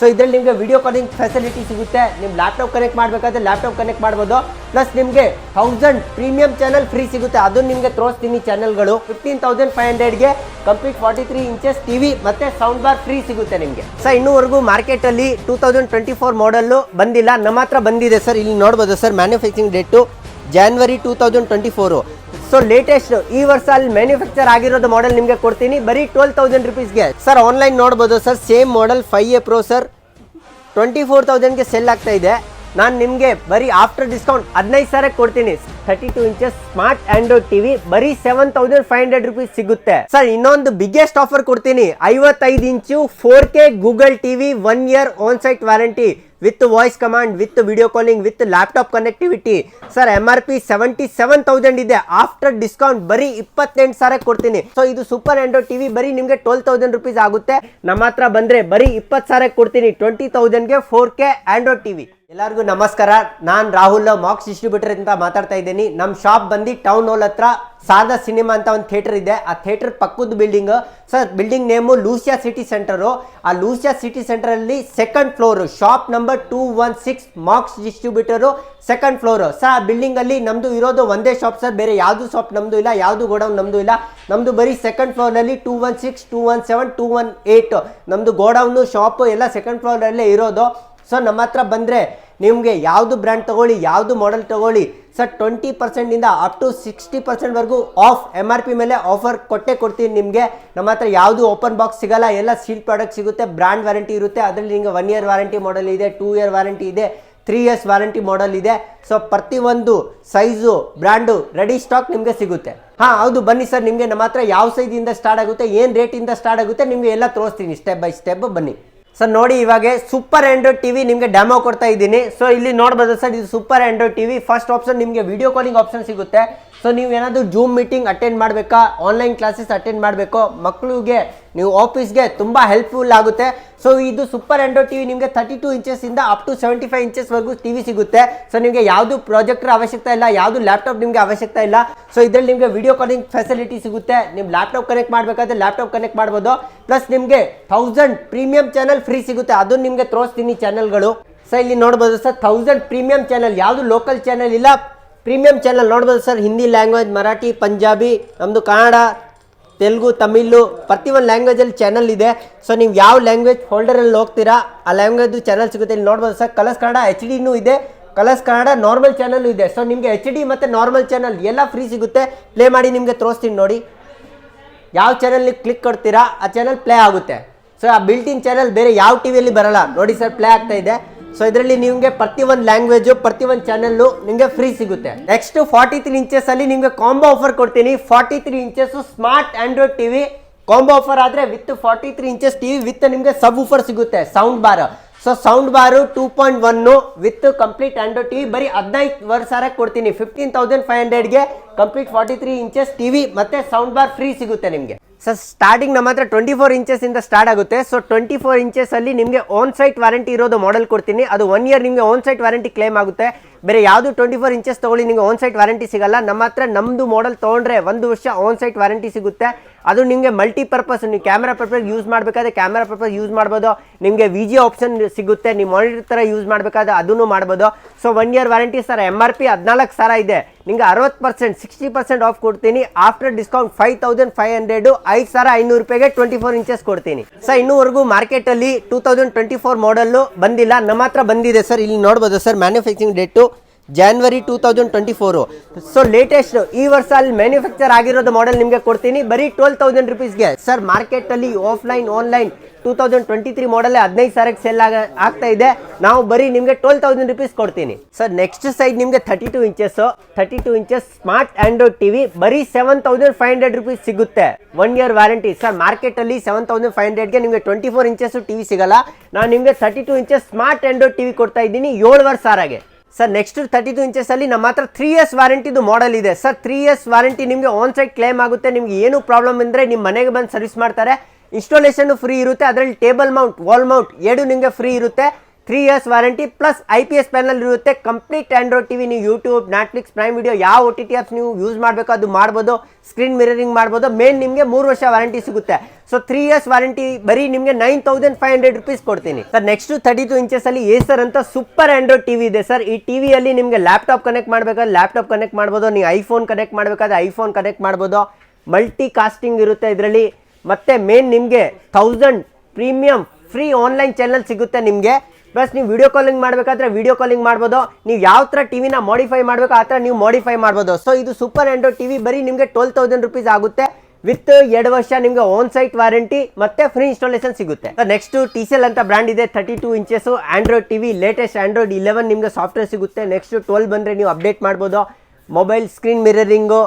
So ಇದರಲ್ಲಿ ನಿಮಗೆ video calling facility ಸಿಗುತ್ತೆ. ನಿಮ್ಮ ಲ್ಯಾಪ್ಟಾಪ್ ಕನೆಕ್ಟ್ ಮಾಡಬೇಕಾದ್ರೆ ಲ್ಯಾಪ್ಟಾಪ್ ಕನೆಕ್ಟ್ ಮಾಡ್ಬೋದು. ಪ್ಲಸ್ ನಿಮಗೆ ಥೌಸಂಡ್ ಪ್ರೀಮಿಯಂ ಚಾನಲ್ ಫ್ರೀ ಸಿಗುತ್ತೆ. ಅದನ್ನು ನಿಮಗೆ ತೋರಿಸ್ತೀನಿ ಚಾನಲ್ಗಳು fifteen thousand five ಹಂಡ್ರೆಡ್ಗೆ complete forty three inches TV ಮತ್ತೆ ಸೌಂಡ್ ಬಾರ್ ಫ್ರೀ ಸಿಗುತ್ತೆ ನಿಮಗೆ. ಸರ್ ಇನ್ನೂವರೆಗೂ ಮಾರ್ಕೆಟಲ್ಲಿ two thousand twenty four model ಬಂದಿಲ್ಲ. ನಮ್ಮ ಹತ್ರ ಬಂದಿದೆ ಸರ್. ಇಲ್ಲಿ ನೋಡ್ಬೋದು sir manufacturing date January two thousand twenty four so latest ಈ ವರ್ಷ ಅಲ್ಲಿ ಮ್ಯಾನುಫ್ಯಾಕ್ಚರ್ ಆಗಿರೋದು ಮಾಡೆಲ್ ನಿಮಗೆ ಕೊಡ್ತೀನಿ. ಬರೀ ಟ್ವೆಲ್ ತೌಸಂಡ್ ರುಪೀಸ್ಗೆ ಸರ್ ಆನ್ಲೈನ್ ನೋಡ್ಬೋದು. Sir same model five A pro sir twenty four ತೌಸಂಡ್ಗೆ sell ಆಗ್ತಾ ಇದೆ. ನಾನು ನಿಮಗೆ ಬರೀ ಆಫ್ಟರ್ ಡಿಸ್ಕೌಂಟ್ ಹದಿನೈದು ಸಾವಿರಕ್ಕೆ ಕೊಡ್ತೀನಿ. Thirty two inches smart Android TV ಬರೀ seven thousand five hundred rupees ಸಿಗುತ್ತೆ. ಸರ್ ಇನ್ನೊಂದು ಬಿಗ್ಗೆಸ್ಟ್ ಆಫರ್ ಕೊಡ್ತೀನಿ. ಐವತ್ತೈದು ಇಂಚು four K Google TV one year on site warranty with voice command, with video calling with laptop connectivity sir M R P seventy seven thousand ಇದೆ. After discount ಬರೀ ಇಪ್ಪತ್ತೆಂಟು ಸಾವಿರ ಕೊಡ್ತೀನಿ. So ಇದು super Android TV ಬರೀ ನಿಮಗೆ twelve thousand rupees ಆಗುತ್ತೆ. ನಮ್ಮ ಹತ್ರ ಬಂದ್ರೆ ಬರೀ ಇಪ್ಪತ್ತು ಸಾವಿರ ಕೊಡ್ತೀನಿ. ಟ್ವೆಂಟಿ ತೌಸಂಡ್ಗೆ ಫೋರ್ ಕೆ ಆಂಡ್ರಾಯ್ಡ್ ಟಿವಿ ಎಲ್ಲರಿಗೂ ನಮಸ್ಕಾರ. ನಾನು ರಾಹುಲ್ ಮಾಕ್ಸ್ ಡಿಸ್ಟ್ರಿಬ್ಯೂಟರ್ ಅಂತ ಮಾತಾಡ್ತಾ ಇದ್ದೀನಿ. ನಮ್ಮ ಶಾಪ್ ಬಂದು ಟೌನ್ ಹಾಲ್ ಹತ್ರ ಸಾರದಾ ಸಿನಿಮಾ ಅಂತ ಒಂದು ಥಿಯೇಟರ್ ಇದೆ. ಆ ಥಿಯೇಟರ್ ಪಕ್ಕದ building sir building name Lucia city centre ಆ Lucia city ಸೆಂಟರಲ್ಲಿ second floor shop number two one six Max distributor second floor sir ಆ ಬಿಲ್ಡಿಂಗ್ ಅಲ್ಲಿ ನಮ್ದು ಇರೋದು ಒಂದೇ ಶಾಪ್ ಸರ್ ಬೇರೆ ಯಾವುದು ಶಾಪ್ ನಮ್ದು ಇಲ್ಲ, ಯಾವುದು ಗೋಡೌನ್ ನಮ್ದು ಇಲ್ಲ. ನಮ್ದು ಬರೀ second ಫ್ಲೋರ್ನಲ್ಲಿ two one six two one seven two one eight ನಮ್ದು ಗೋಡೌನು ಶಾಪು ಎಲ್ಲ ಸೆಕೆಂಡ್ ಫ್ಲೋರಲ್ಲೇ ಇರೋದು. ಸೊ ನಮ್ಮ ಹತ್ರ ಬಂದರೆ ನಿಮಗೆ ಯಾವುದು ಬ್ರ್ಯಾಂಡ್ ತಗೊಳ್ಳಿ, ಯಾವುದು ಮಾಡೆಲ್ ತಗೊಳ್ಳಿ ಸರ್ ಟ್ವೆಂಟಿ ಪರ್ಸೆಂಟಿಂದ ಅಪ್ ಟು ಸಿಕ್ಸ್ಟಿ ಪರ್ಸೆಂಟ್ವರೆಗೂ ಆಫ್ ಎಂ ಆರ್ ಪಿ ಮೇಲೆ ಆಫರ್ ಕೊಟ್ಟೆ ಕೊಡ್ತೀನಿ ನಿಮಗೆ. ನಮ್ಮ ಹತ್ರ ಯಾವುದು ಓಪನ್ ಬಾಕ್ಸ್ ಸಿಗಲ್ಲ, ಎಲ್ಲ ಸೀಲ್ ಪ್ರಾಡಕ್ಟ್ ಸಿಗುತ್ತೆ ಬ್ರ್ಯಾಂಡ್ ವ್ಯಾರಂಟಿ ಇರುತ್ತೆ. ಅದರಲ್ಲಿ ನಿಮಗೆ ಒನ್ ಇಯರ್ ವಾರಂಟಿ ಮಾಡೆಲ್ ಇದೆ ಟೂ ಇಯರ್ ವಾರಂಟಿ ಇದೆ ತ್ರೀ ಇಯರ್ಸ್ ವಾರಂಟಿ ಮಾಡೆಲ್ ಇದೆ. ಸೊ ಪ್ರತಿಯೊಂದು ಸೈಜು ಬ್ರ್ಯಾಂಡು ರೆಡಿ ಸ್ಟಾಕ್ ನಿಮಗೆ ಸಿಗುತ್ತೆ. ಹಾಂ, ಹೌದು, ಬನ್ನಿ ಸರ್ ನಿಮಗೆ ನಮ್ಮ ಹತ್ರ ಯಾವ ಸೈಜಿಂದ ಸ್ಟಾರ್ಟ್ ಆಗುತ್ತೆ, ಏನು ರೇಟಿಂದ ಸ್ಟಾರ್ಟ್ ಆಗುತ್ತೆ, ನಿಮಗೆ ಎಲ್ಲ ತೋರಿಸ್ತೀನಿ ಸ್ಟೆಪ್ ಬೈ ಸ್ಟೆಪ್ ಬನ್ನಿ. ಸರ್ ನೋಡಿ ಇವಾಗ ಸೂಪರ್ ಆಂಡ್ರಾಯ್ಡ್ ಟಿವಿ ನಿಮಗೆ ಡೆಮೋ ಕೊಡ್ತಾ ಇದ್ದೀನಿ. ಸೊ ಇಲ್ಲಿ ನೋಡ್ಬೋದು ಸರ್, ಇದು super Android TV first option ನಿಮಗೆ ವಿಡಿಯೋ ಕಾಲಿಂಗ್ ಆಪ್ಷನ್ ಸಿಗುತ್ತೆ. ಸೊ ನೀವು ಏನಾದರೂ ಜೂಮ್ ಮೀಟಿಂಗ್ ಅಟೆಂಡ್ ಮಾಡಬೇಕಾ? ಆನ್ಲೈನ್ ಕ್ಲಾಸಸ್ ಅಟೆಂಡ್ ಮಾಡಬೇಕು? ಮಕ್ಕಳಿಗೆ ನೀವು ಆಫೀಸ್ಗೆ ತುಂಬ ಹೆಲ್ಪ್ಫುಲ್ ಆಗುತ್ತೆ. ಸೊ ಇದು ಸೂಪರ್ ಆಂಡ್ರಾಯ್ಡ್ ಟಿವಿ ನಿಮಗೆ ತರ್ಟಿ ಟು ಇಂಚಸ್ಸಿಂದ ಅಪ್ ಟು ಸೆವೆಂಟಿ ಫೈವ್ ಇಂಚಸ್ವರೆಗೂ ಟಿ ವಿ ಸಿಗುತ್ತೆ. ಸೊ ನಿಮಗೆ ಯಾವುದು ಪ್ರಾಜೆಕ್ಟರ್ ಅವಶ್ಯಕತೆ ಇಲ್ಲ, ಯಾವುದು ಲ್ಯಾಪ್ಟಾಪ್ ನಿಮಗೆ ಅವಶ್ಯಕತೆ ಇಲ್ಲ. ಸೊ ಇದರಲ್ಲಿ ನಿಮಗೆ ವಿಡಿಯೋ ಕಾಲಿಂಗ್ ಫೆಸಿಲಿಟಿ ಸಿಗುತ್ತೆ. ನಿಮ್ಮ ಲ್ಯಾಪ್ಟಾಪ್ ಕನೆಕ್ಟ್ ಮಾಡಬೇಕಾದ್ರೆ ಲ್ಯಾಪ್ಟಾಪ್ ಕನೆಕ್ಟ್ ಮಾಡ್ಬೋದು. ಪ್ಲಸ್ ನಿಮಗೆ ಥೌಸಂಡ್ ಪ್ರೀಮಿಯಂ ಚಾನಲ್ ಫ್ರೀ ಸಿಗುತ್ತೆ. ಅದು ನಿಮಗೆ ತೋರಿಸ್ತೀನಿ ಚಾನಲ್ಗಳು ಸೊ ಇಲ್ಲಿ ನೋಡ್ಬೋದು ಸರ್ ಥೌಸಂಡ್ ಪ್ರೀಮಿಯಂ ಚಾನಲ್ ಯಾವುದು ಲೋಕಲ್ ಚಾನಲ್ ಇಲ್ಲ ಪ್ರೀಮಿಯಂ ಚಾನಲ್ ನೋಡ್ಬೋದು ಸರ್ ಹಿಂದಿ ಲ್ಯಾಂಗ್ವೇಜ್ ಮರಾಠಿ ಪಂಜಾಬಿ ನಮ್ಮದು ಕನ್ನಡ. ತೆಲುಗು, ತಮಿಳು ಪ್ರತಿಯೊಂದು ಲ್ಯಾಂಗ್ವೇಜಲ್ಲಿ ಚಾನಲ್ ಇದೆ. ಸೊ ನೀವು ಯಾವ ಲ್ಯಾಂಗ್ವೇಜ್ ಫೋಲ್ಡರಲ್ಲಿ ಹೋಗ್ತೀರಾ, ಆ ಲ್ಯಾಂಗ್ವೇಜ್ ಚಾನಲ್ ಸಿಗುತ್ತೆ. ಇಲ್ಲಿ ನೋಡ್ಬೋದು ಸರ್, ಕಲರ್ಸ್ ಕನ್ನಡ ಎಚ್ ಡಿನೂ ಇದೆ. ಕಲರ್ಸ್ ಕನ್ನಡ ನಾರ್ಮಲ್ ಚಾನಲ್ ಇದೆ. ಸೊ ನಿಮಗೆ ಎಚ್ ಡಿ ಮತ್ತು ನಾರ್ಮಲ್ ಚಾನಲ್ ಎಲ್ಲ ಫ್ರೀ ಸಿಗುತ್ತೆ. ಪ್ಲೇ ಮಾಡಿ ನಿಮಗೆ ತೋರಿಸ್ತೀನಿ ನೋಡಿ. ಯಾವ ಚಾನಲ್ಗೆ ಕ್ಲಿಕ್ ಕೊಡ್ತೀರಾ, ಆ ಚಾನಲ್ ಪ್ಲೇ ಆಗುತ್ತೆ. ಸೊ ಆ ಬಿಲ್ಟಿನ್ ಚಾನಲ್ ಬೇರೆ ಯಾವ ಟಿವಿಯಲ್ಲಿ ಬರಲ್ಲ. ನೋಡಿ ಸರ್ ಪ್ಲೇ ಆಗ್ತಾ ಇದೆ. ಸೊ ಇದರಲ್ಲಿ ನಿಮಗೆ ಪ್ರತಿ ಒಂದು ಲ್ಯಾಂಗ್ವೇಜು ಒಂದು ಚಾನಲ್ಲು ನಿಮಗೆ ಫ್ರೀ ಸಿಗುತ್ತೆ. ನೆಕ್ಸ್ಟ್ ಫಾರ್ಟಿ ತ್ರೀ ಇಂಚಸ್ ಅಲ್ಲಿ ನಿಮಗೆ ಕಾಂಬೋ ಆಫರ್ ಕೊಡ್ತೀನಿ. Forty three inches smart Android TV combo offer ಆದರೆ with forty three inches TV with ನಿಮಗೆ ಸಬ್ ಆಫರ್ ಸಿಗುತ್ತೆ sound bar so sound bar two point one with complete Android TV ಬರೀ ಹದಿನೈದು ವರ್ಷ ಕೊಡ್ತೀನಿ. Fifteen thousand five ಹಂಡ್ರೆಡ್ಗೆ complete forty three inches TV ಮತ್ತೆ sound bar free ಸಿಗುತ್ತೆ ನಿಮಗೆ. Sir starting ನಮ್ಮ ಹತ್ರ ಟ್ವೆಂಟಿ ಫೋರ್ ಇಂಚಸ್ ಇಂದ ಸ್ಟಾರ್ಟ್ ಆಗುತ್ತೆ. ಸೊ ಟ್ವೆಂಟಿ ಫೋರ್ ಇಂಚಸ್ ಅಲ್ಲಿ ನಿಮಗೆ ಆನ್ ಸೈಟ್ ವಾರಂಟಿ ಇರೋದು ಮಾಡೆಲ್ ಕೊಡ್ತೀನಿ. ಅದು ಒನ್ ಇಯರ್ ನಿಮಗೆ ಆನ್ ಸೈಟ್ ವಾರಂಟಿ ಕ್ಲೇಮ್ ಆಗುತ್ತೆ. ಬೇರೆ ಯಾವುದು ಟ್ವೆಂಟಿ ಫೋರ್ ಇಂಚಸ್ ತಗೊಳ್ಳಿ, ನಿಮಗೆ ಆನ್ ಸೈಟ್ ವಾರಂಟಿ ಸಿಗಲ್ಲ. ನಮ್ಮ ಹತ್ರ ನಮ್ಮದು ಮಾಡೆಲ್ ತೊಗೊಂಡ್ರೆ ಒಂದು ವರ್ಷ ಆನ್ ಸೈಟ್ ವಾರಂಟಿ ಸಿಗುತ್ತೆ. ಅದು ನಿಮಗೆ ಮಲ್ಟಿ ಪರ್ಪಸ್ ನೀವು ಕ್ಯಾಮ್ರಾ ಪರ್ಪಸ್ ಯೂಸ್ ಮಾಡಬೇಕಾದ್ರೆ ಕ್ಯಾಮ್ರಾ ಪರ್ಪಸ್ ಯೂಸ್ ಮಾಡ್ಬೋದು. ನಿಮಗೆ ವಿ ಜಿ ಆಪ್ಷನ್ ಸಿಗುತ್ತೆ, ನೀವು ಮಾನಿಟರ್ ಥರ ಯೂಸ್ ಮಾಡಬೇಕಾದ್ರೆ ಅದನ್ನು ಮಾಡ್ಬೋದು. So one year warranty sir M R P ಹದಿನಾಲ್ಕು ಸಾವಿರ ಇದೆ. ನಿಮಗೆ ಅರವತ್ತು ಪರ್ಸೆಂಟ್ ಸಿಕ್ಸ್ಟಿ ಪರ್ಸೆಂಟ್ ಆಫ್ ಕೊಡ್ತೀನಿ. After discount five thousand five hundred ಐದು ಸಾವಿರ ಐನೂರು ರೂಪಾಯಿಗೆ ಟ್ವೆಂಟಿ ಫೋರ್ ಇಂಚಸ್ ಕೊಡ್ತೀನಿ. ಸರ್ ಇನ್ನೂವರೆಗೂ ಮಾರ್ಕೆಟಲ್ಲಿ two thousand twenty four model ಬಂದಿಲ್ಲ. ನಮ್ಮ ಹತ್ರ ಬಂದಿದೆ ಸರ್, ಇಲ್ಲಿ ನೋಡ್ಬೋದು sir manufacturing date January two thousand twenty four so latest ಈ ವರ್ಷ ಅಲ್ಲಿ ಮ್ಯಾನುಫ್ಯಾಕ್ಚರ್ ಆಗಿರೋದು ಮಾಡೆಲ್ ನಿಮಗೆ ಕೊಡ್ತೀನಿ. ಬರೀ ಟ್ವೆಲ್ ತೌಸಂಡ್ ರುಪೀಸ್ಗೆ ಸರ್ ಮಾರ್ಕೆಟಲ್ಲಿ offline online two thousand twenty three model ಹದಿನೈದು ಸಾವಿರಕ್ಕೆ ಸೆಲ್ ಆಗ, ಆಗ್ತಾ ಇದೆ. ನಾವು ಬರೀ ನಿಮಗೆ ಟ್ವೆಲ್ ತೌಸಂಡ್ ರುಪೀಸ್ ಕೊಡ್ತೀನಿ. ಸರ್ ನೆಕ್ಸ್ಟ್ ಸೈಡ್ ನಿಮಗೆ thirty two inches thirty two inches smart android TV ಬರೀ seven thousand five hundred rupees ಸಿಗುತ್ತೆ. ಒನ್ ಇಯರ್ ವ್ಯಾರಂಟಿ ಸರ್ ಮಾರ್ಕೆಟಲ್ಲಿ ಸೆವೆನ್ ತೌಸಂಡ್ ಫೈವ್ ಹಂಡ್ರೆಡ್ಗೆ ನಿಮಗೆ ಟ್ವೆಂಟಿ ಫೋರ್ ಇಂಚಸ್ ಟಿವಿ ಸಿಗಲ್ಲ. ನಾನು ನಿಮಗೆ thirty two inches smart Android TV ಕೊಡ್ತಾ ಇದ್ದೀನಿ ಏಳುವರೆ ಸಾವಿರಗೆ. Sir next thirty two inches ಅಲ್ಲಿ ನಮ್ಮ ಹತ್ರ ತ್ರೀ ಇಯರ್ಸ್ ವಾರಂಟಿದು ಮಾಡೆಲ್ ಇದೆ. ಸರ್ ತ್ರೀ ಇಯರ್ಸ್ ವಾರಂಟಿ ನಿಮಗೆ ಆನ್ ಸೈಟ್ ಕ್ಲೇಮ್ ಆಗುತ್ತೆ. ನಿಮ್ಗೆ ಏನು ಪ್ರಾಬ್ಲಮ್ ಅಂದರೆ ನಿಮ್ಮ ಮನೆಗೆ ಬಂದು ಸರ್ವಿಸ್ ಮಾಡ್ತಾರೆ. ಇನ್ಸ್ಟಾಲೇಷನ್ ಫ್ರೀ ಇರುತ್ತೆ. ಅದರಲ್ಲಿ ಟೇಬಲ್ ಮೌಂಟ್ ವಾಲ್ ಮೌಂಟ್ ಎರಡು ನಿಮಗೆ ಫ್ರೀ ಇರುತ್ತೆ. Three years warranty plus I P S panel ಇರುತ್ತೆ. ಕಂಪ್ಲೀಟ್ ಆಂಡ್ರಾಯ್ಡ್ ಟಿವಿ ನೀವು ಯೂಟ್ಯೂಬ್ ನೆಟ್ಫ್ಲಿಕ್ಸ್ ಪ್ರೈಮ್ ವಿಡಿಯೋ ಯಾವ ಒ ಟಿ ಟಿ ಆಪ್ಸ್ ನೀವು ಯೂಸ್ ಮಾಡಬೇಕು ಅದು ಮಾಡ್ಬೋದು. ಸ್ಕ್ರೀನ್ ಮಿರರಿಂಗ್ ಮಾಡ್ಬೋದು. ಮೇನ್ ನಿಮಗೆ ಮೂರು ವರ್ಷ ವಾರಂಟಿ ಸಿಗುತ್ತೆ. ಸೊ ತ್ರೀ ಇಯರ್ಸ್ ವಾರಂಟಿ ಬರೀ ನಿಮಗೆ nine thousand five hundred rupees ಕೊಡ್ತೀನಿ. Sir next thirty two inches ಅಲ್ಲಿ ಏಸರ್ ಅಂತ ಸೂಪರ್ ಆಂಡ್ರಾಯ್ಡ್ ಟಿವಿ ಇದೆ. ಸರ್ ಈ ಟಿವಿಯಲ್ಲಿ ನಿಮಗೆ ಲ್ಯಾಪ್ಟಾಪ್ ಕನೆಕ್ಟ್ ಮಾಡಬೇಕಾದ್ರೆ ಲ್ಯಾಪ್ಟಾಪ್ ಕನೆಕ್ಟ್ ಮಾಡ್ಬೋದು. ನೀವು ಐಫೋನ್ ಕನೆಕ್ಟ್ ಮಾಡಬೇಕಾದ್ರೆ ಐಫೋನ್ ಕನೆಕ್ಟ್ ಮಾಡ್ಬೋದು. ಮಲ್ಟಿ ಕಾಸ್ಟಿಂಗ್ ಇರುತ್ತೆ ಇದರಲ್ಲಿ. ಮತ್ತೆ ಮೇನ್ ನಿಮಗೆ thousand premium free online channel ಸಿಗುತ್ತೆ ನಿಮಗೆ. ಪ್ಲಸ್ ನೀವು ವಿಡಿಯೋ ಕಾಲಿಂಗ್ ಮಾಡಬೇಕಾದ್ರೆ ವಿಡಿಯೋ ಕಾಲಿಂಗ್ ಮಾಡ್ಬೋದು. ನೀವು ಯಾವ ಥರ ಟಿವಿನ ಮಾಡಿಫೈ ಮಾಡಬೇಕು, ಆ ಥರ ನೀವು ಮಾಡಿಫೈ ಮಾಡ್ಬೋದು. ಸೊ ಇದು ಸೂಪರ್ ಆ್ಯಂಡ್ರಾಯ್ಡ್ ಟಿವಿ ಬರೀ ನಿಮಗೆ ಟ್ವೆಲ್ ತೌಸಂಡ್ ರುಪೀಸ್ ಆಗುತ್ತೆ. ವಿತ್ ಎರಡು ವರ್ಷ ನಿಮಗೆ ಓನ್ ಸೈಟ್ ವಾರಂಟಿ ಮತ್ತೆ ಫ್ರೀ ಇನ್ಸ್ಟಾಲೇಷನ್ ಸಿಗುತ್ತೆ. ನೆಕ್ಸ್ಟ್ ಟಿ ಸಿ ಎಲ್ ಅಂತ ಬ್ರ್ಯಾಂಡ್ ಇದೆ thirty two inches android TV latest android eleven ನಿಮಗೆ ಸಾಫ್ಟ್ವೇರ್ ಸಿಗುತ್ತೆ. ನೆಕ್ಸ್ಟ್ ಟ್ವೆಲ್ ಬಂದರೆ ನೀವು ಅಪ್ಡೇಟ್ ಮಾಡ್ಬೋದು. ಮೊಬೈಲ್ ಸ್ಕ್ರೀನ್ ಮಿರರಿಂಗು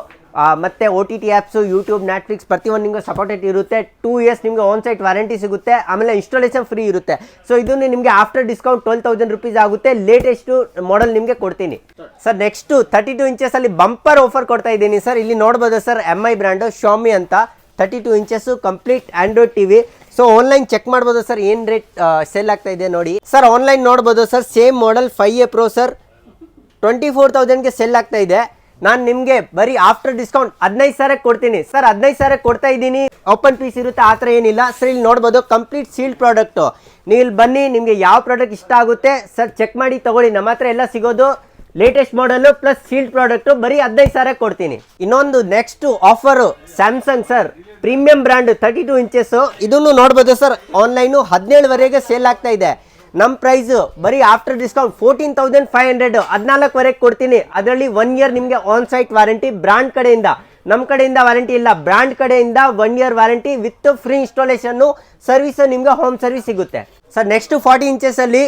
ಮತ್ತೆ O T T apps YouTube Netflix ಪ್ರತಿಯೊಂದು ನಿಮಗೆ ಸಪೋರ್ಟೆಡ್ ಇರುತ್ತೆ. ಟೂ ಇಯರ್ಸ್ ನಿಮಗೆ ಆನ್ ಸೈಟ್ ವಾರಂಟಿ ಸಿಗುತ್ತೆ. ಆಮೇಲೆ ಇನ್ಸ್ಟಾಲೇಷನ್ ಫ್ರೀ ಇರುತ್ತೆ. ಸೊ ಇದನ್ನು ನಿಮಗೆ after discount twelve thousand rupees ಆಗುತ್ತೆ. ಲೇಟೆಸ್ಟು ಮಾಡೆಲ್ ನಿಮಗೆ ಕೊಡ್ತೀನಿ. ಸರ್ ನೆಕ್ಸ್ಟು ತರ್ಟಿ ಟು ಇಂಚಸಲ್ಲಿ ಬಂಪರ್ ಆಫರ್ ಕೊಡ್ತಾ ಇದ್ದೀನಿ ಸರ್ ಇಲ್ಲಿ ನೋಡ್ಬೋದು sir M I brand Xiaomi ಅಂತ. Thirty two inches complete Android T V so online check ಮಾಡ್ಬೋದು ಸರ್ ಏನು ರೇಟ್ ಸೆಲ್ ಆಗ್ತಾ ಇದೆ ನೋಡಿ. ಸರ್ ಆನ್ಲೈನ್ ನೋಡ್ಬೋದು sir same model five A pro sir twenty four ತೌಸಂಡ್ಗೆ sell ಆಗ್ತಾ ಇದೆ. ನಾನು ನಿಮಗೆ ಬರೀ ಆಫ್ಟರ್ ಡಿಸ್ಕೌಂಟ್ ಹದಿನೈದು ಸಾವಿರಕ್ಕೆ ಕೊಡ್ತೀನಿ. ಸರ್ ಹದಿನೈದು ಸಾವಿರಕ್ಕೆ ಕೊಡ್ತಾ ಇದ್ದೀನಿ. ಓಪನ್ ಪೀಸ್ ಇರುತ್ತೆ ಆ ಥರ ಏನಿಲ್ಲ. ಸರ್ ಇಲ್ಲಿ ನೋಡ್ಬೋದು ಕಂಪ್ಲೀಟ್ ಸೀಲ್ಡ್ ಪ್ರಾಡಕ್ಟು ನೀವು ಇಲ್ಲಿ ಬನ್ನಿ, ನಿಮಗೆ ಯಾವ ಪ್ರಾಡಕ್ಟ್ ಇಷ್ಟ ಆಗುತ್ತೆ. ಸರ್ ಚೆಕ್ ಮಾಡಿ, ತಗೊಳ್ಳಿ. ನಮ್ಮ ಹತ್ರ ಎಲ್ಲ ಸಿಗೋದು. ಲೇಟೆಸ್ಟ್ ಮಾಡಲು ಪ್ಲಸ್ ಸೀಲ್ಡ್ ಪ್ರಾಡಕ್ಟು ಬರೀ ಹದಿನೈದು ಸಾವಿರ ಕೊಡ್ತೀನಿ. ಇನ್ನೊಂದು next offer Samsung sir premium brand thirty two inches ಇದನ್ನು ನೋಡ್ಬೋದು ಸರ್ ಆನ್ಲೈನು ಹದಿನೇಳುವರೆಗೆ ಸೇಲ್ ಆಗ್ತಾ ಇದೆ. ನಮ್ಮ ಪ್ರೈಸ್ ಬರೀ after discount fourteen thousand five hundred ಹದಿನಾಲ್ಕುವರೆಗೆ ಕೊಡ್ತೀನಿ. ಅದರಲ್ಲಿ ಒನ್ ಇಯರ್ ನಿಮಗೆ ಆನ್ ಸೈಟ್ ವಾರಂಟಿ ಬ್ರ್ಯಾಂಡ್ ಕಡೆಯಿಂದ. ನಮ್ಮ ಕಡೆಯಿಂದ ವಾರಂಟಿ ಇಲ್ಲ ಬ್ರ್ಯಾಂಡ್ ಕಡೆಯಿಂದ one year warranty with free installation service ನಿಮಗೆ ಹೋಮ್ ಸರ್ವಿಸ್ ಸಿಗುತ್ತೆ. ಸರ್ ನೆಕ್ಸ್ಟ್ ಫಾರ್ಟಿ ಇಂಚಸಲ್ಲಿ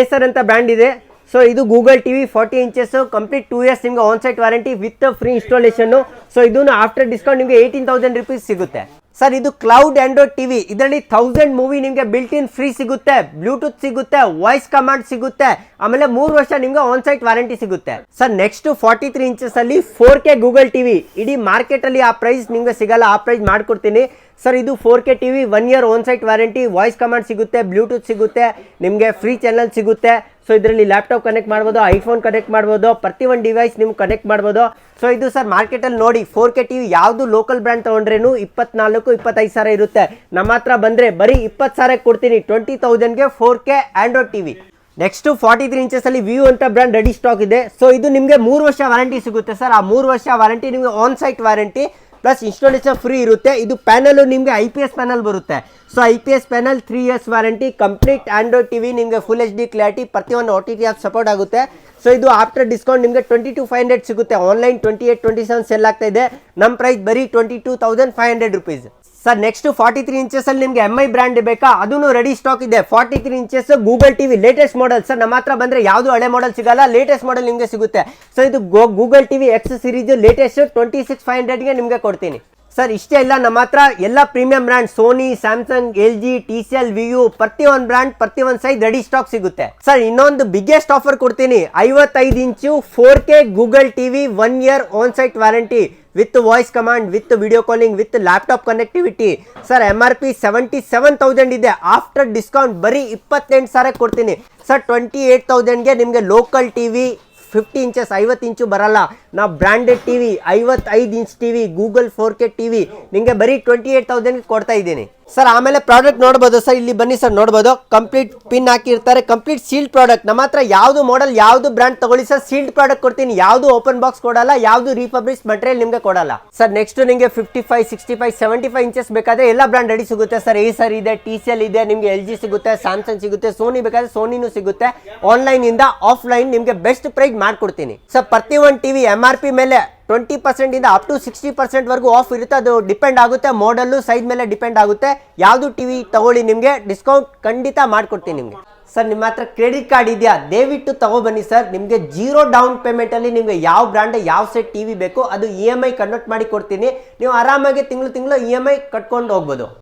ಏಸರ್ ಅಂತ ಬ್ರ್ಯಾಂಡ್ ಇದೆ. ಸೊ ಇದು Google T V forty inches complete two years ನಿಮಗೆ on site warranty with free installation so ಇದನ್ನು after discount ನಿಮಗೆ eighteen thousand rupees ಸಿಗುತ್ತೆ. ಸರ್, ಇದು ಕ್ಲೌಡ್ ಆಂಡ್ರಾಯ್ಡ್ ಟಿವಿ. ಇದರಲ್ಲಿ ಥೌಸಂಡ್ ಮೂವಿ ನಿಮಗೆ ಬಿಲ್ಟ್ ಇನ್ ಫ್ರೀ ಸಿಗುತ್ತೆ ಬ್ಲೂಟೂತ್ ಸಿಗುತ್ತೆ ವಾಯ್ಸ್ ಕಮಾಂಡ್ ಸಿಗುತ್ತೆ, ಆಮೇಲೆ ಮೂರು ವರ್ಷ ನಿಮಗೆ ಆನ್ ಸೈಟ್ ವಾರಂಟಿ ಸಿಗುತ್ತೆ. Sir next forty three inches ಅಲ್ಲಿ ಫೋರ್ ಕೆ ಗೂಗಲ್ ಟಿವಿ. ಇಡೀ ಮಾರ್ಕೆಟ್ ಅಲ್ಲಿ ಆ ಪ್ರೈಸ್ ನಿಮಗೆ ಸಿಗಲ್ಲ, ಆ ಪ್ರೈಸ್ ಮಾಡ್ಕೊಡ್ತೀನಿ. ಸರ್ ಇದು four K T V one year on site warranty voice command ಸಿಗುತ್ತೆ ಬ್ಲೂಟೂತ್ ಸಿಗುತ್ತೆ, ನಿಮಗೆ ಫ್ರೀ ಚಾನಲ್ ಸಿಗುತ್ತೆ. ಸೊ ಇದರಲ್ಲಿ ಲ್ಯಾಪ್ಟಾಪ್ ಕನೆಕ್ಟ್ ಮಾಡ್ಬೋದು ಐಫೋನ್ ಕನೆಕ್ಟ್ ಮಾಡ್ಬೋದು, ಪ್ರತಿ ಒಂದು ಡಿವೈಸ್ ನಿಮ್ಗೆ ಕನೆಕ್ಟ್ ಮಾಡ್ಬೋದು. ಸೊ ಇದು ಸರ್ ಮಾರ್ಕೆಟಲ್ಲಿ ನೋಡಿ ಫೋರ್ ಕೆ ಟಿ ವಿ ಯಾವುದು ಲೋಕಲ್ ಬ್ರ್ಯಾಂಡ್ ತೊಗೊಂಡ್ರೇನು ಇಪ್ಪತ್ನಾಲ್ಕು, ಇಪ್ಪತ್ತೈದು ಸಾವಿರ ಇರುತ್ತೆ. ನಮ್ಮ ಹತ್ರ ಬಂದರೆ ಬರೀ ಇಪ್ಪತ್ತು ಸಾವಿರಕ್ಕೆ ಕೊಡ್ತೀನಿ twenty ತೌಸಂಡ್ಗೆ four K Android T V next forty three inches ಅಲ್ಲಿ ವ್ಯೂ ಅಂತ ಬ್ರ್ಯಾಂಡ್ ರೆಡಿ ಸ್ಟಾಕ್ ಇದೆ. ಸೊ ಇದು ನಿಮಗೆ ಮೂರು ವರ್ಷ ವಾರಂಟಿ ಸಿಗುತ್ತೆ ಸರ್ ಆ ಮೂರು ವರ್ಷ ವಾರಂಟಿ ನಿಮಗೆ on site warranty plus installation free ಇರುತ್ತೆ. ಇದು ಪ್ಯಾನಲು ನಿಮಗೆ ಐ ಪಿ ಎಸ್ ಪ್ಯಾನಲ್ ಬರುತ್ತೆ. So I P S panel three years warranty complete Android TV ನಿಮಗೆ ಫುಲ್ ಎಚ್ ಡಿ ಕ್ಲಾರಿಟಿ ಪ್ರತಿಯೊಂದು ಒ ಟಿ ಟಿ ಸಪೋರ್ಟ್ ಆಗುತ್ತೆ. So ಇದು after discount ನಿಮಗೆ twenty two five hundred ಸಿಗುತ್ತೆ. Online twenty eight twenty seven sell ಆಗ್ತಾ ಇದೆ. ನಮ್ಮ price ಬರೀ twenty two thousand five hundred rupees sir next forty three inches ಅಲ್ಲಿ ನಿಮಗೆ ಎಂ ಐ ಬ್ರ್ಯಾಂಡ್ ಬೇಕಾ? ಅದನ್ನು ರೆಡಿ ಸ್ಟಾಕ್ ಇದೆ. Forty three inches Google TV latest model sir ನಮ್ಮ ಹತ್ರ ಬಂದ್ರೆ ಯಾವುದು ಹಳೆ ಮಾಡೆಲ್ ಸಿಗಲ್ಲ ಲೇಟೆಸ್ಟ್ ಮಾಡೆಲ್ ನಿಮಗೆ ಸಿಗುತ್ತೆ. ಸೊ ಇದು Google TV X series latest twenty six five ಹಂಡ್ರೆಡ್ಗೆ ನಿಮಗೆ ಕೊಡ್ತೀನಿ. ಸರ್ ಇಷ್ಟೇ ಇಲ್ಲ, ನಮ್ಮ ಹತ್ರ ಎಲ್ಲ premium brand Sony Samsung L G T C L Vu ಪ್ರತಿಯೊಂದು ಬ್ರ್ಯಾಂಡ್ ಪ್ರತಿಯೊಂದು ಸೈಜ್ ರೆಡಿ ಸ್ಟಾಕ್ ಸಿಗುತ್ತೆ. ಸರ್ ಇನ್ನೊಂದು ಬಿಗ್ಗೆಸ್ಟ್ ಆಫರ್ ಕೊಡ್ತೀನಿ. ಐವತ್ತೈದು ಇಂಚು four K Google TV one year on site warranty with voice command, with video calling, with laptop connectivity. Sir M R P seventy seven thousand ಇದೆ. After discount ಬರೀ ಇಪ್ಪತ್ತೆಂಟು ಸಾವಿರ ಕೊಡ್ತೀನಿ. Sir twenty eight ತೌಸಂಡ್ಗೆ ನಿಮಗೆ local T V fifty inches ಐವತ್ತು ಇಂಚು ಬರಲ್ಲ. ನಾವು ಬ್ರ್ಯಾಂಡೆಡ್ ಟಿವಿ ಐವತ್ತೈದು inch T V Google four K T V ನಿಮಗೆ ಬರೀ ಟ್ವೆಂಟಿ ಏಯ್ಟ್ ತೌಸಂಡ್ಗೆ ಕೊಡ್ತಾ ಇದ್ದೀನಿ. ಸರ್, ಆಮೇಲೆ ಪ್ರಾಡಕ್ಟ್ ನೋಡ್ಬೋದು ಸರ್, ಇಲ್ಲಿ ಬನ್ನಿ ಸರ್, ನೋಡ್ಬೋದು. ಕಂಪ್ಲೀಟ್ ಪಿನ್ ಹಾಕಿರ್ತಾರೆ. ಕಂಪ್ಲೀಟ್ ಸೀಲ್ಡ್ ಪ್ರಾಡಕ್ಟ್ ನಮ್ಮ ಹತ್ರ ಯಾವುದು ಮಾಡಲ್ ಯಾವುದು ಬ್ರ್ಯಾಂಡ್ ತಗೊಳ್ಳಿ ಸರ್ ಸೀಲ್ಡ್ ಪ್ರಾಡಕ್ಟ್ ಕೊಡ್ತೀನಿ. ಯಾವುದು ಓಪನ್ ಬಾಕ್ಸ್ ಕೊಡಲ್ಲ, ಯಾವುದು ರೀಪಬ್ಲಿಷ್ ಮಟೀರಿಯಲ್ ನಿಮಗೆ ಕೊಡಲ್ಲ. ಸರ್ ನೆಕ್ಸ್ಟ್ ನಿಮಗೆ fifty five sixty five seventy five inches ಬೇಕಾದ್ರೆ ಎಲ್ಲ ಬ್ರ್ಯಾಂಡ್ ರೆಡಿ ಸಿಗುತ್ತೆ ಸರ್. ಎ ಸರ್ ಇದೆ ಟಿ ಸಿ ಎಲ್ ಇದೆ, ನಿಮಗೆ ಎಲ್ ಜಿ ಸಿಗುತ್ತೆ ಸ್ಯಾಮ್ಸಂಗ್ ಸಿಗುತ್ತೆ ಸೋನಿ ಬೇಕಾದ್ರೆ ಸೋನಿನೂ ಸಿಗುತ್ತೆ. ಆನ್ಲೈನ್ ಇಂದ ಆಫ್ಲೈನ್ ನಿಮಗೆ ಬೆಸ್ಟ್ ಪ್ರೈಸ್ ಮಾಡ್ಕೊಡ್ತೀನಿ. ಸರ್ ಪ್ರತಿ ಒಂದು ಟಿವಿ ಎಂ ಆರ್ ಪಿ ಮೇಲೆ ಟ್ವೆಂಟಿ ಪರ್ಸೆಂಟಿಂದ ಅಪ್ ಟು ಸಿಕ್ಸ್ಟಿ ಪರ್ಸೆಂಟ್ ವರೆಗೂ ಆಫ್ ಇರುತ್ತೆ. ಅದು ಡಿಪೆಂಡ್ ಆಗುತ್ತೆ. ಮಾಡಲ್ಲು ಸೈಜ್ ಮೇಲೆ ಡಿಪೆಂಡ್ ಆಗುತ್ತೆ. ಯಾವುದು ಟಿವಿ ತಗೊಳ್ಳಿ ನಿಮಗೆ ಡಿಸ್ಕೌಂಟ್ ಖಂಡಿತ ಮಾಡಿಕೊಡ್ತೀನಿ ನಿಮಗೆ. ಸರ್, ನಿಮ್ಮ ಹತ್ರ ಕ್ರೆಡಿಟ್ ಕಾರ್ಡ್ ಇದೆಯಾ? ದಯವಿಟ್ಟು ತಗೊಬನ್ನಿ ಸರ್. ನಿಮಗೆ ಜೀರೋ ಡೌನ್ ಪೇಮೆಂಟಲ್ಲಿ ನಿಮಗೆ ಯಾವ ಬ್ರ್ಯಾಂಡ್ ಯಾವ ಸೆಟ್ ಟಿವಿ ಬೇಕು, ಅದು ಇ ಎಂ ಐ ಕನ್ವರ್ಟ್ ಮಾಡಿ ಕೊಡ್ತೀನಿ. ನೀವು ಆರಾಮಾಗಿ ತಿಂಗಳು ತಿಂಗಳು ಇ ಎಂ ಐ ಕಟ್ಕೊಂಡು ಹೋಗ್ಬೋದು.